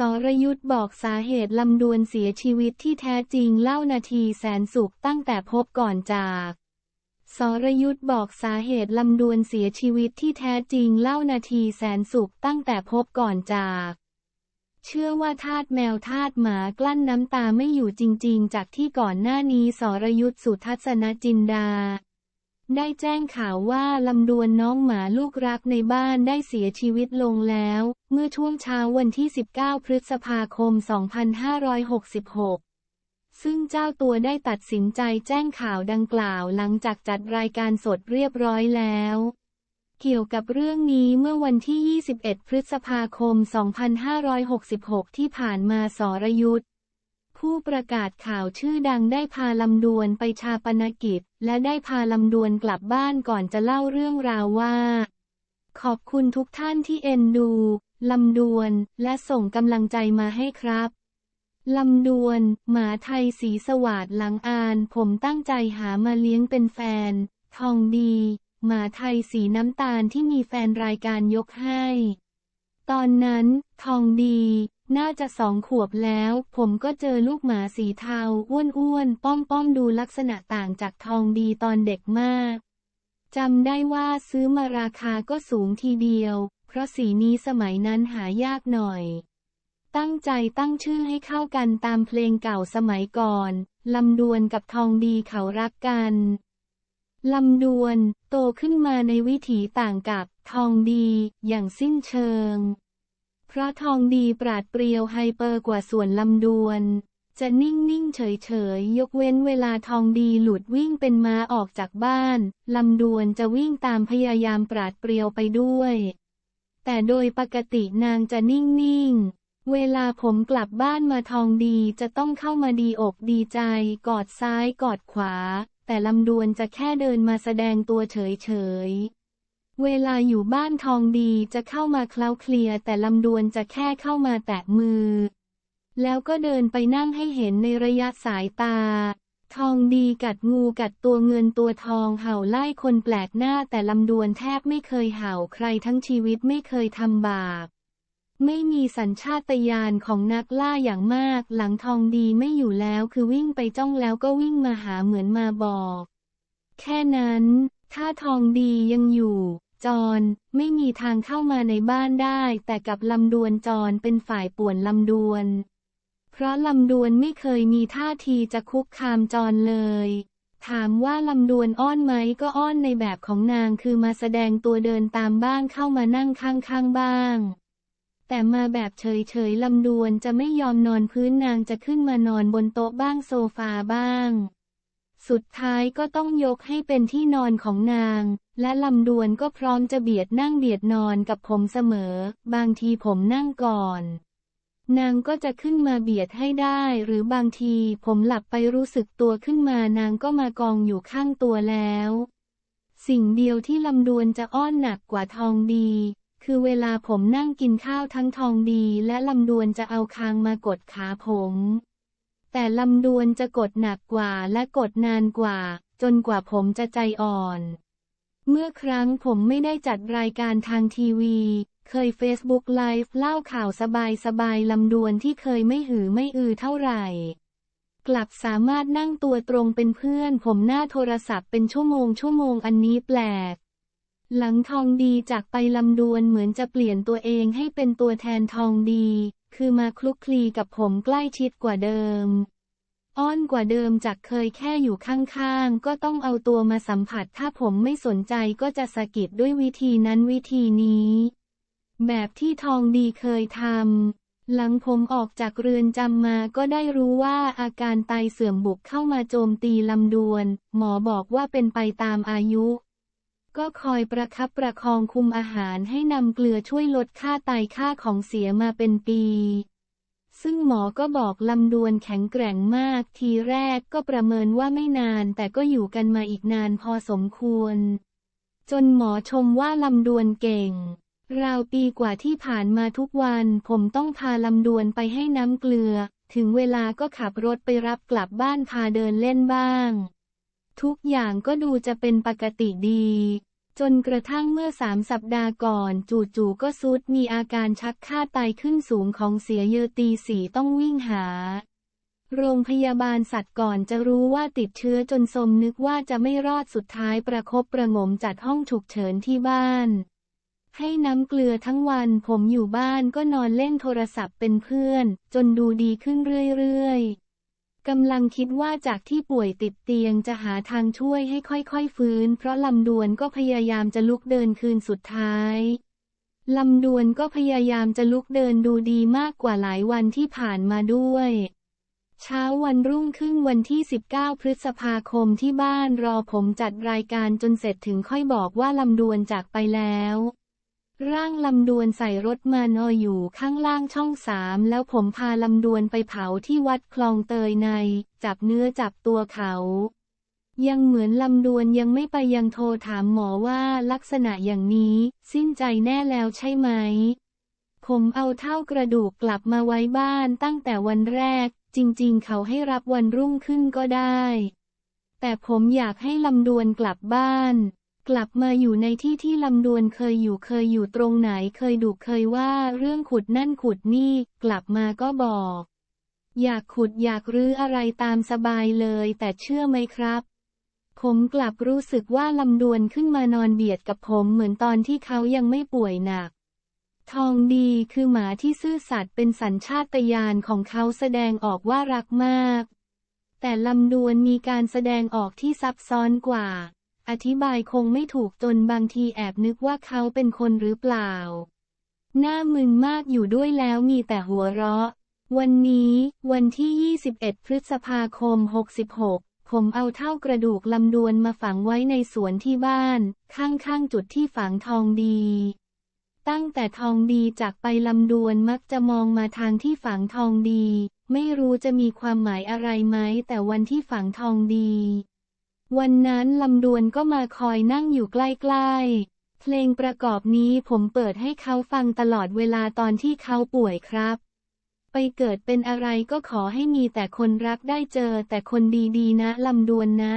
สรยุทธ์บอกสาเหตุลำดวนเสียชีวิตที่แท้จริงเล่านาทีแสนสุขตั้งแต่พบก่อนจากสรยุทธ์บอกสาเหตุลำดวนเสียชีวิตที่แท้จริงเล่านาทีแสนสุขตั้งแต่พบก่อนจาก เชื่อว่าทาสแมวทาสหมากลั้นน้ำตาไม่อยู่จริง ๆ จากที่ก่อนหน้านี้สรยุทธ์สุทัศนจินดา ได้แจ้งข่าวว่าลำดวนน้องหมาลูกรักในบ้านได้เสียชีวิตลงแล้ว เมื่อช่วงเช้าวันที่ 19 พฤษภาคม 2566 ซึ่งเจ้าตัวได้ตัดสินใจแจ้งข่าวดังกล่าวหลังจากจัดรายการสดเรียบร้อยแล้ว เกี่ยวกับเรื่องนี้เมื่อวันที่ 21 พฤษภาคม 2566 ที่ผ่านมาสรยุทธ์ ผู้ประกาศข่าวชื่อดังได้พาลำดวนไปชาปนกิจ และได้พาลำดวนกลับบ้านก่อนจะเล่าเรื่องราวว่า ขอบคุณทุกท่านที่เอ็นดูลำดวนและส่งกำลังใจมาให้ครับลำดวน หมาไทยสีสวัสดหลังอาน ผมตั้งใจหามาเลี้ยงเป็นแฟน ทองดี หมาไทยสีน้ำตาลที่มีแฟนรายการยกให้ ตอนนั้น ทองดี น่าจะสองขวบแล้ว ผมก็เจอลูกหมาสีเทา อ้วนๆ ป้อมๆ ดูลักษณะต่างจากทองดีตอนเด็กมาก จำได้ว่าซื้อมาราคาก็สูงทีเดียว เพราะสีนี้สมัยนั้นหายากหน่อย ตั้งใจตั้งชื่อให้เข้ากันตามเพลงเก่าสมัยก่อน ลำดวนกับทองดีเขารักกัน ลำดวน โตขึ้นมาในวิถีต่างกับทองดี อย่างสิ้นเชิง เพราะทองดีปราดเปรียวไฮเปอร์กว่าส่วนลำดวน จะนิ่งนิ่งเฉยเฉยยกเว้นเวลาทองดีหลุดวิ่งเป็นม้าออกจากบ้าน ลำดวนจะวิ่งตามพยายามปราดเปรียวไปด้วย แต่โดยปกตินางจะนิ่งนิ่งเวลาผมกลับบ้านมาทองดีจะต้องเข้ามาดีอกดีใจ กอดซ้ายกอดขวา แต่ลำดวนจะแค่เดินมาแสดงตัวเฉยเฉย เวลาอยู่บ้านทองดีจะเข้ามาเคล้าเคลียแต่ลำดวนจะแค่เข้ามาแตะมือ แล้วก็เดินไปนั่งให้เห็นในระยะสายตา ทองดีกัดงูกัดตัวเงินตัวทองเห่าไล่คนแปลกหน้าแต่ลำดวนแทบไม่เคยเห่าใครทั้งชีวิตไม่เคยทำบาป ไม่มีสัญชาตญาณของนักล่าอย่างมาก หลังทองดีไม่อยู่แล้วคือวิ่งไปจ้องแล้วก็วิ่งมาหาเหมือนมาบอก แค่นั้น ถ้าทองดียังอยู่ จอนไม่มีทางเข้ามาในบ้านได้ แต่กับลำดวนจอนเป็นฝ่ายป่วนลำดวน เพราะลำดวนไม่เคยมีท่าทีจะคุกคามจอนเลย ถามว่าลำดวนอ้อนไหมก็อ้อนในแบบของนางคือมาแสดงตัวเดินตามบ้างเข้ามานั่งข้างๆบ้าง แต่มาแบบเฉยๆลำดวนจะไม่ยอมนอนพื้นนางจะขึ้นมานอนบนโต๊ะบ้างโซฟาบ้าง สุดท้ายก็ต้องยกให้เป็นที่นอนของนาง และลำดวนก็พร้อมจะเบียดนั่งเบียดนอนกับผมเสมอ บางทีผมนั่งก่อน นางก็จะขึ้นมาเบียดให้ได้ หรือบางทีผมหลับไปรู้สึกตัวขึ้นมานางก็มากองอยู่ข้างตัวแล้ว สิ่งเดียวที่ลำดวนจะอ้อนหนักกว่าทองดี คือเวลาผมนั่งกินข้าวทั้งทองดี และลำดวนจะเอาคางมากดขาผม แต่ลำดวนจะกดหนักกว่าและกดนานกว่า จนกว่าผมจะใจอ่อน เมื่อครั้งผมไม่ได้จัดรายการทางทีวี เคย Facebook Live เล่าข่าวสบายๆลำดวนที่เคยไม่หือไม่อือเท่าไหร่ กลับสามารถนั่งตัวตรงเป็นเพื่อน ผมหน้าโทรศัพท์เป็นชั่วโมงชั่วโมงอันนี้แปลก หลังทองดีจากไปลำดวนเหมือนจะเปลี่ยนตัวเองให้เป็นตัวแทนทองดี คือมาคลุกคลีกับผมใกล้ชิดกว่าเดิม อ้อนกว่าเดิมจากเคยแค่อยู่ข้างๆ ก็ต้องเอาตัวมาสัมผัส ถ้าผมไม่สนใจก็จะสะกิดด้วยวิธีนั้นวิธีนี้ แบบที่ทองดีเคยทำ หลังผมออกจากเรือนจำมาก็ได้รู้ว่าอาการไตเสื่อมบุกเข้ามาโจมตีลำดวน หมอบอกว่าเป็นไปตามอายุ ก็คอยประคับประคองคุมอาหารให้นำเกลือช่วยลดค่าไตค่าของเสียมาเป็นปี ซึ่งหมอก็บอกลำดวนแข็งแกร่งมาก ทีแรกก็ประเมินว่าไม่นาน แต่ก็อยู่กันมาอีกนานพอสมควร จนหมอชมว่าลำดวนเก่ง ราวปีกว่าที่ผ่านมาทุกวันผมต้องพาลำดวนไปให้น้ำเกลือ ถึงเวลาก็ขับรถไปรับกลับบ้านพาเดินเล่นบ้าง ทุกอย่างก็ดูจะเป็นปกติดี จนกระทั่งเมื่อสามสัปดาห์ก่อน จู่ๆก็ซุดมีอาการชักค่าไตขึ้นสูงของเสียเยอตีสีต้องวิ่งหา โรงพยาบาลสัตว์ก่อนจะรู้ว่าติดเชื้อจนสมนึกว่าจะไม่รอดสุดท้ายประคบประงมจัดห้องฉุกเฉินที่บ้าน ให้น้ำเกลือทั้งวันผมอยู่บ้านก็นอนเล่นโทรศัพท์เป็นเพื่อน จนดูดีขึ้นเรื่อยๆ กำลังคิดว่าจากที่ป่วยติดเตียงจะหาทางช่วยให้ค่อยๆฟื้น เพราะลำดวนก็พยายามจะลุกเดินคืนสุดท้ายลำดวนก็พยายามจะลุกเดินดูดีมากกว่าหลายวันที่ผ่านมาด้วย เช้าวันรุ่งขึ้นวันที่ 19 พฤษภาคมที่บ้านรอผมจัดรายการจนเสร็จถึงค่อยบอกว่าลำดวนจากไปแล้ว ร่างลำดวนใส่รถมานออยู่ข้างล่างช่องสามแล้วผมพาลำดวนไปเผาที่วัดคลองเตยใน จับเนื้อจับตัวเขา ยังเหมือนลำดวนยังไม่ไปยังโทรถามหมอว่าลักษณะอย่างนี้ สิ้นใจแน่แล้วใช่ไหม ผมเอาเท่ากระดูกกลับมาไว้บ้านตั้งแต่วันแรก จริงๆ เขาให้รับวันรุ่งขึ้นก็ได้ แต่ผมอยากให้ลำดวนกลับบ้าน กลับมาอยู่ในที่ที่ลำดวนเคยอยู่เคยอยู่ตรงไหนเคยดุเคยว่าเรื่องขุดนั่นขุดนี่ กลับมาก็บอก อยากขุดอยากรื้ออะไรตามสบายเลย แต่เชื่อไหมครับ ผมกลับรู้สึกว่าลำดวนขึ้นมานอนเบียดกับผมเหมือนตอนที่เขายังไม่ป่วยหนัก ทองดีคือหมาที่ซื่อสัตย์เป็นสัญชาตญาณของเขาแสดงออกว่ารักมาก แต่ลำดวนมีการแสดงออกที่ซับซ้อนกว่า อธิบายคงไม่ถูกจนบางทีแอบนึกว่าเขาเป็นคนหรือเปล่า หน้ามึนมากอยู่ด้วยแล้วมีแต่หัวเราะ วันนี้ วันที่ 21 พฤษภาคม 66 ผมเอาเท่ากระดูกลำดวนมาฝังไว้ในสวนที่บ้าน ข้างๆจุดที่ฝังทองดี ตั้งแต่ทองดีจากไปลำดวนมักจะมองมาทางที่ฝังทองดี ไม่รู้จะมีความหมายอะไรไหมแต่วันที่ฝังทองดี วันนั้นลำดวนก็มาคอยนั่งอยู่ใกล้ๆ เพลงประกอบนี้ผมเปิดให้เขาฟังตลอดเวลาตอนที่เขาป่วยครับ ไปเกิดเป็นอะไรก็ขอให้มีแต่คนรักได้เจอแต่คนดีๆ นะลำดวนนะ